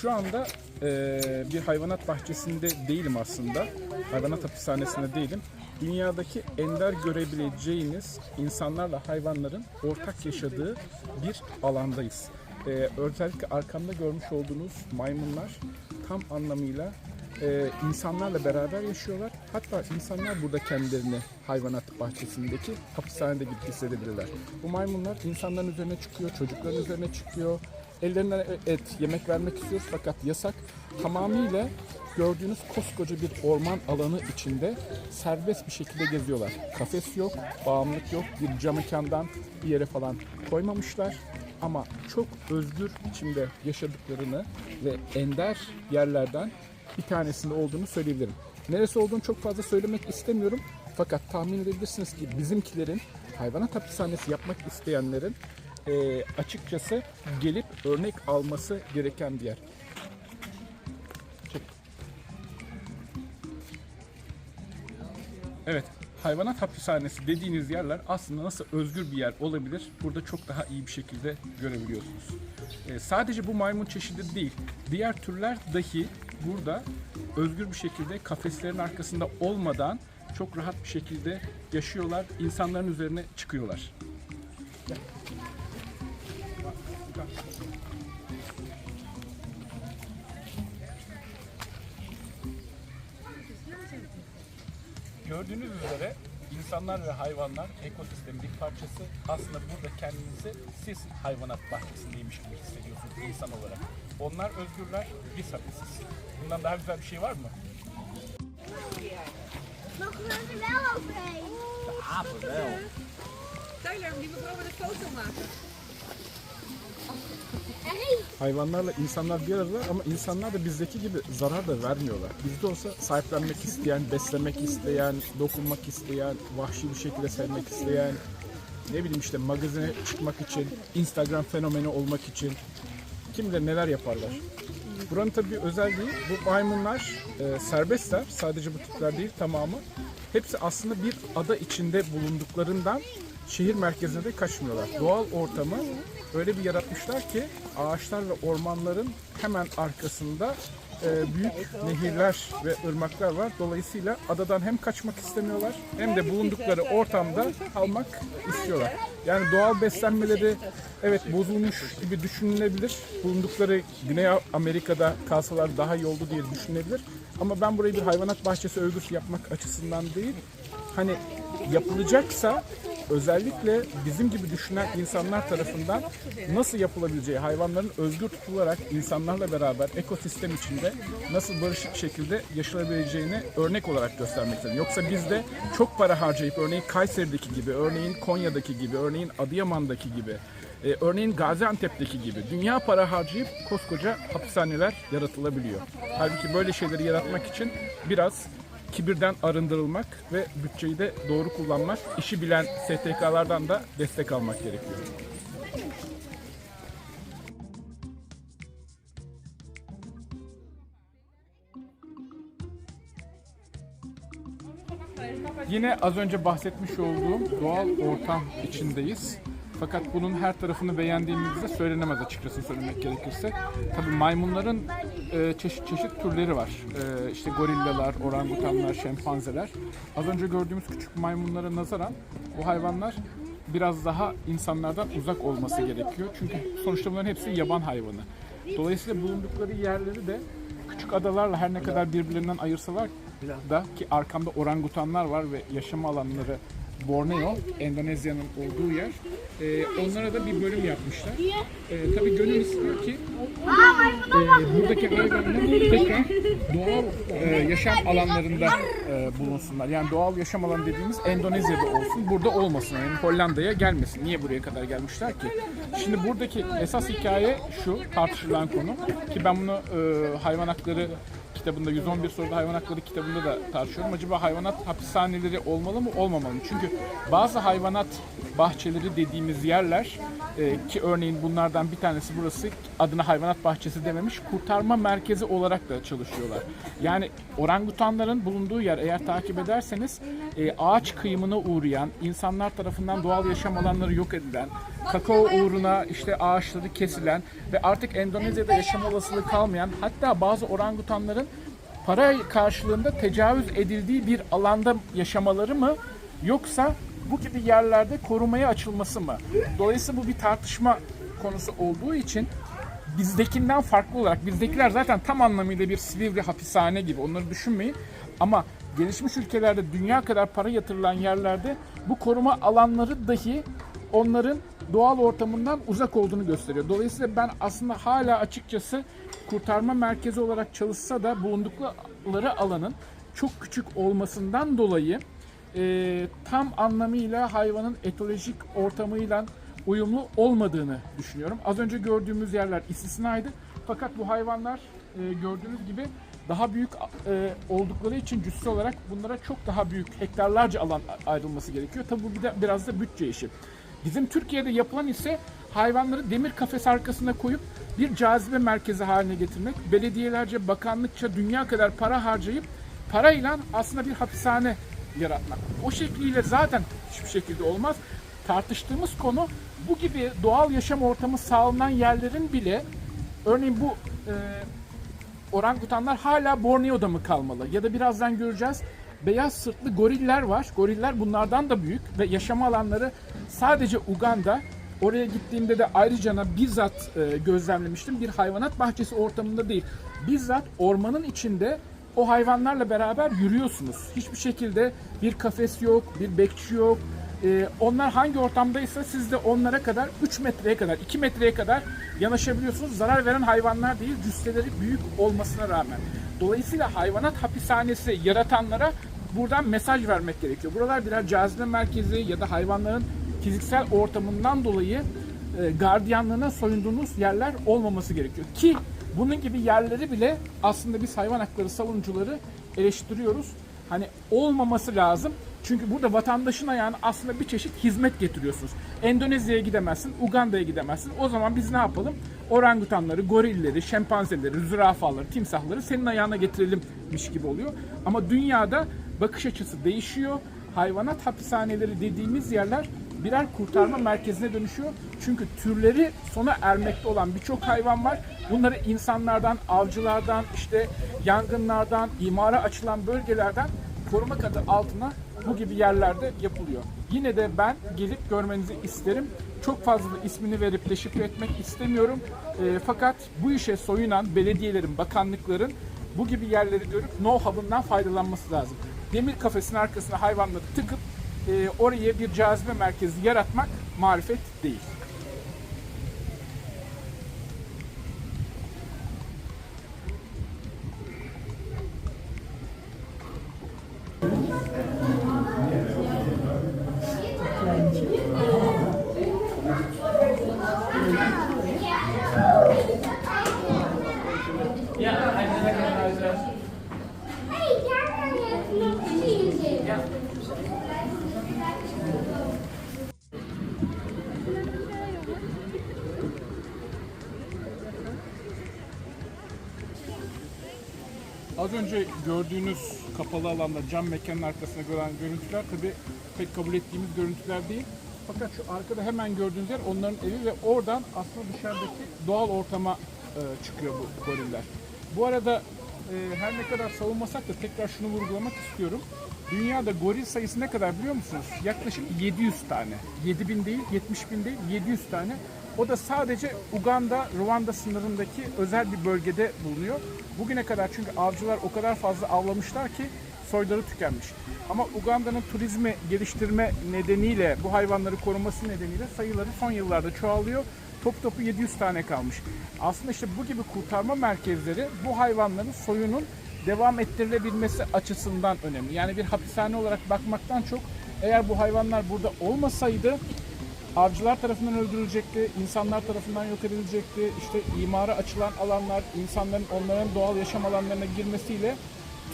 şu anda eee, bir hayvanat bahçesinde değilim aslında. Hayvanat hapishanesinde değilim. Dünyadaki ender görebileceğiniz insanlarla hayvanların ortak yaşadığı bir alandayız. Eee, özellikle arkamda görmüş olduğunuz maymunlar tam anlamıyla eee, insanlarla beraber yaşıyorlar. Hatta insanlar burada kendilerini hayvanat bahçesindeki hapishanede gibi hissedebilirler. Bu maymunlar insanların üzerine çıkıyor, çocukların üzerine çıkıyor. Ellerinden et, yemek vermek istiyoruz fakat yasak. Tamamıyla gördüğünüz koskoca bir orman alanı içinde serbest bir şekilde geziyorlar. Kafes yok, bağımlılık yok, bir cam mekandan bir yere falan koymamışlar. Ama çok özgür içinde yaşadıklarını ve ender yerlerden bir tanesinde olduğunu söyleyebilirim. Neresi olduğunu çok fazla söylemek istemiyorum. Fakat tahmin edebilirsiniz ki bizimkilerin hayvanat hapishanesi yapmak isteyenlerin eee, açıkçası gelip örnek alması gereken bir yer. Çek. Evet, hayvanat hapishanesi dediğiniz yerler aslında nasıl özgür bir yer olabilir? Burada çok daha iyi bir şekilde görebiliyorsunuz. Ee, sadece bu maymun çeşidi değil, diğer türler dahi burada özgür bir şekilde kafeslerin arkasında olmadan çok rahat bir şekilde yaşıyorlar, insanların üzerine çıkıyorlar. Gördüğünüz üzere insanlar ve hayvanlar ekosistemin bir parçası. Aslında burada kendinizi siz hayvanat bahçesindeymiş gibi hissediyorsunuz insan olarak. Onlar özgürler, biz hapisiz. Bundan daha güzel bir şey var mı? Look at the yellow face. Taylor, die mevrouw wil een foto maken. Hayvanlarla insanlar bir aradalar ama insanlar da bizdeki gibi zarar da vermiyorlar. Bizde olsa sahiplenmek isteyen, beslemek isteyen, dokunmak isteyen, vahşi bir şekilde sevmek isteyen, ne bileyim işte magazine çıkmak için, Instagram fenomeni olmak için kim bilir neler yaparlar. Buranın tabii bir özelliği bu maymunlar e, serbestler. Sadece bu tipler değil tamamı. Hepsi aslında bir ada içinde bulunduklarından şehir merkezine de kaçmıyorlar. Doğal ortamı öyle bir yaratmışlar ki ağaçlar ve ormanların hemen arkasında e, büyük nehirler ve ırmaklar var. Dolayısıyla adadan hem kaçmak istemiyorlar hem de bulundukları ortamda kalmak istiyorlar. Yani doğal beslenmeleri evet bozulmuş gibi düşünülebilir. Bulundukları Güney Amerika'da kalsalar daha iyi oldu diye düşünülebilir. Ama ben burayı bir hayvanat bahçesi övgüsü yapmak açısından değil, hani yapılacaksa özellikle bizim gibi düşünen insanlar tarafından nasıl yapılabileceği, hayvanların özgür tutularak insanlarla beraber ekosistem içinde nasıl barışık şekilde yaşanabileceğini örnek olarak göstermek. Yoksa biz de çok para harcayıp örneğin Kayseri'deki gibi, örneğin Konya'daki gibi, örneğin Adıyaman'daki gibi, e, örneğin Gaziantep'teki gibi dünya para harcayıp koskoca hapishaneler yaratılabiliyor. Halbuki böyle şeyleri yaratmak için biraz kibirden arındırılmak ve bütçeyi de doğru kullanmak, işi bilen STK'lardan da destek almak gerekiyor. Yine az önce bahsetmiş olduğum doğal ortam içindeyiz. Fakat bunun her tarafını beğendiğimizde söylenemez açıkçası söylemek gerekirse. Tabii maymunların e, çeşit çeşit türleri var. E, işte gorillalar, orangutanlar, şempanzeler. Az önce gördüğümüz küçük maymunlara nazaran bu hayvanlar biraz daha insanlardan uzak olması gerekiyor. Çünkü sonuçta bunların hepsi yaban hayvanı. Dolayısıyla bulundukları yerleri de küçük adalarla her ne kadar birbirlerinden ayırsalar da ki arkamda orangutanlar var ve yaşam alanları Borneo, Endonezya'nın olduğu yer. Ee, onlara da bir bölüm yapmışlar. Ee, tabii gönül istiyor ki e, buradaki hayvanlar tekrar doğal e, yaşam alanlarında e, bulunsunlar. Yani doğal yaşam alanı dediğimiz Endonezya'da olsun, burada olmasın. Yani Hollanda'ya gelmesin. Niye buraya kadar gelmişler ki? Şimdi buradaki esas hikaye şu, tartışılan konu ki ben bunu e, hayvan hakları kitabında 111 soruda hayvan hakları kitabında da tartışıyorum. Acaba hayvanat hapishaneleri olmalı mı olmamalı mı? Çünkü bazı hayvanat bahçeleri dediğimiz yerler e, ki örneğin bunlardan bir tanesi burası adına hayvanat bahçesi dememiş kurtarma merkezi olarak da çalışıyorlar. Yani orangutanların bulunduğu yer eğer takip ederseniz e, ağaç kıyımına uğrayan, insanlar tarafından doğal yaşam alanları yok edilen, kakao uğruna işte ağaçları kesilen ve artık Endonezya'da yaşam olasılığı kalmayan hatta bazı orangutanların para karşılığında tecavüz edildiği bir alanda yaşamaları mı yoksa bu gibi yerlerde korumaya açılması mı? Dolayısıyla bu bir tartışma konusu olduğu için bizdekinden farklı olarak bizdekiler zaten tam anlamıyla bir Silivri hapishane gibi onları düşünmeyin. Ama gelişmiş ülkelerde dünya kadar para yatırılan yerlerde bu koruma alanları dahi onların doğal ortamından uzak olduğunu gösteriyor. Dolayısıyla ben aslında hala açıkçası kurtarma merkezi olarak çalışsa da bulundukları alanın çok küçük olmasından dolayı e, tam anlamıyla hayvanın etolojik ortamıyla uyumlu olmadığını düşünüyorum. Az önce gördüğümüz yerler istisnaydı. Fakat bu hayvanlar e, gördüğünüz gibi daha büyük e, oldukları için cüssü olarak bunlara çok daha büyük hektarlarca alan ayrılması gerekiyor. Tabi bu bir de, biraz da bütçe işi. Bizim Türkiye'de yapılan ise hayvanları demir kafes arkasına koyup bir cazibe merkezi haline getirmek. Belediyelerce, bakanlıkça dünya kadar para harcayıp parayla aslında bir hapishane yaratmak. O şekliyle zaten hiçbir şekilde olmaz. Tartıştığımız konu bu gibi doğal yaşam ortamı sağlanan yerlerin bile örneğin bu e, orangutanlar hala Borneo'da mı kalmalı? Ya da birazdan göreceğiz beyaz sırtlı goriller var. Goriller bunlardan da büyük ve yaşam alanları sadece Uganda. Oraya gittiğimde de ayrıca bizzat e, gözlemlemiştim. Bir hayvanat bahçesi ortamında değil. Bizzat ormanın içinde o hayvanlarla beraber yürüyorsunuz. Hiçbir şekilde bir kafes yok, bir bekçi yok. E, onlar hangi ortamdaysa siz de onlara kadar 3 metreye kadar, 2 metreye kadar yanaşabiliyorsunuz. Zarar veren hayvanlar değil, cüsseleri büyük olmasına rağmen. Dolayısıyla hayvanat hapishanesi yaratanlara buradan mesaj vermek gerekiyor. Buralar birer cazibe merkezi ya da hayvanların fiziksel ortamından dolayı e, gardiyanlığına soyunduğunuz yerler olmaması gerekiyor. Ki bunun gibi yerleri bile aslında biz hayvan hakları savunucuları eleştiriyoruz. Hani olmaması lazım. Çünkü burada vatandaşın ayağına aslında bir çeşit hizmet getiriyorsunuz. Endonezya'ya gidemezsin, Uganda'ya gidemezsin. O zaman biz ne yapalım? Orangutanları, gorilleri, şempanzeleri, zürafaları, timsahları senin ayağına getirelimmiş gibi oluyor. Ama dünyada bakış açısı değişiyor. Hayvanat hapishaneleri dediğimiz yerler birer kurtarma merkezine dönüşüyor. Çünkü türleri sona ermekte olan birçok hayvan var. Bunları insanlardan, avcılardan, işte yangınlardan, imara açılan bölgelerden korumak adı altına bu gibi yerlerde yapılıyor. Yine de ben gelip görmenizi isterim. Çok fazla ismini verip deşifre etmek istemiyorum. E, fakat bu işe soyunan belediyelerin, bakanlıkların bu gibi yerleri görüp know-how'ından faydalanması lazım. Demir kafesin arkasına hayvanları tıkıp e, oraya bir cazibe merkezi yaratmak marifet değil. Az önce gördüğünüz kapalı alanda cam mekanın arkasına gören görüntüler tabi pek kabul ettiğimiz görüntüler değil. Fakat şu arkada hemen gördüğünüz yer onların evi ve oradan aslında dışarıdaki doğal ortama e, çıkıyor bu goriller. Bu arada e, her ne kadar savunmasak da tekrar şunu vurgulamak istiyorum. Dünyada goril sayısı ne kadar biliyor musunuz? Yaklaşık 700 tane. 7000 değil, 70 bin değil, 700 tane. O da sadece Uganda, Ruanda sınırındaki özel bir bölgede bulunuyor. Bugüne kadar çünkü avcılar o kadar fazla avlamışlar ki soyları tükenmiş. Ama Uganda'nın turizmi geliştirme nedeniyle, bu hayvanları koruması nedeniyle sayıları son yıllarda çoğalıyor. Top topu 700 tane kalmış. Aslında işte bu gibi kurtarma merkezleri bu hayvanların soyunun devam ettirilebilmesi açısından önemli. Yani bir hapishane olarak bakmaktan çok eğer bu hayvanlar burada olmasaydı avcılar tarafından öldürülecekti, insanlar tarafından yok edilecekti. İşte imara açılan alanlar, insanların onların doğal yaşam alanlarına girmesiyle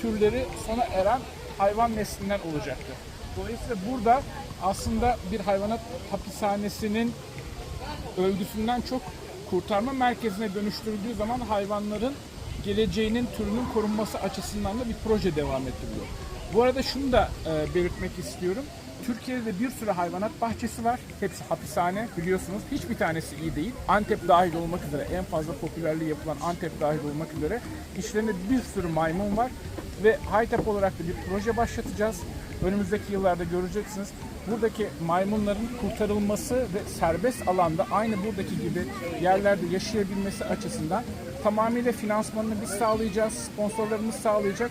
türleri sona eren hayvan neslinden olacaktı. Dolayısıyla burada aslında bir hayvanat hapishanesinin örgüsünden çok kurtarma merkezine dönüştürüldüğü zaman hayvanların geleceğinin türünün korunması açısından da bir proje devam ettiriyor. Bu arada şunu da e, belirtmek istiyorum. Türkiye'de bir sürü hayvanat bahçesi var. Hepsi hapishane biliyorsunuz. Hiçbir tanesi iyi değil. Antep dahil olmak üzere en fazla popülerliği yapılan Antep dahil olmak üzere işlerinde bir sürü maymun var. Ve Haytep olarak da bir proje başlatacağız. Önümüzdeki yıllarda göreceksiniz. Buradaki maymunların kurtarılması ve serbest alanda aynı buradaki gibi yerlerde yaşayabilmesi açısından tamamıyla finansmanını biz sağlayacağız. Sponsorlarımız sağlayacak.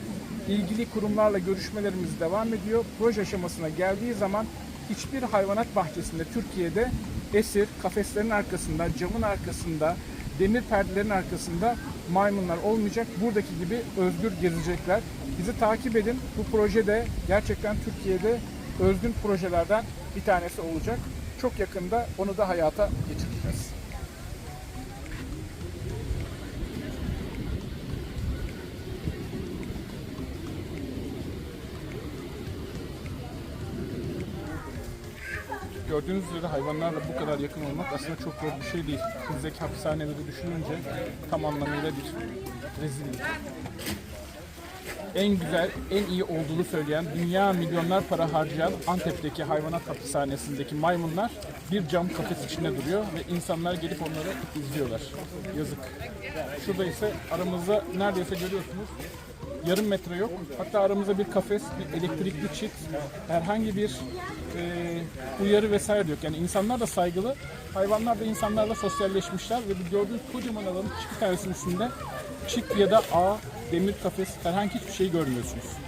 İlgili kurumlarla görüşmelerimiz devam ediyor. Proje aşamasına geldiği zaman hiçbir hayvanat bahçesinde Türkiye'de esir, kafeslerin arkasında, camın arkasında, demir perdelerin arkasında maymunlar olmayacak. Buradaki gibi özgür gezecekler. Bizi takip edin. Bu proje de gerçekten Türkiye'de özgün projelerden bir tanesi olacak. Çok yakında onu da hayata geçireceğiz. Gördüğünüz üzere hayvanlarla bu kadar yakın olmak aslında çok zor bir şey değil. Bizdeki hapishaneleri düşününce tam anlamıyla bir rezillik. En güzel, en iyi olduğunu söyleyen, dünya milyonlar para harcayan Antep'teki hayvanat hapishanesindeki maymunlar bir cam kafes içinde duruyor ve insanlar gelip onları izliyorlar. Yazık. Şurada ise aramızda neredeyse görüyorsunuz yarım metre yok. Hatta aramızda bir kafes, bir elektrikli çit, herhangi bir e, uyarı vesaire yok. Yani insanlar da saygılı, hayvanlar da insanlarla sosyalleşmişler ve bu gördüğünüz kocaman alanın hiçbir tanesinin üstünde çit ya da ağ, demir kafes herhangi hiçbir şey görmüyorsunuz.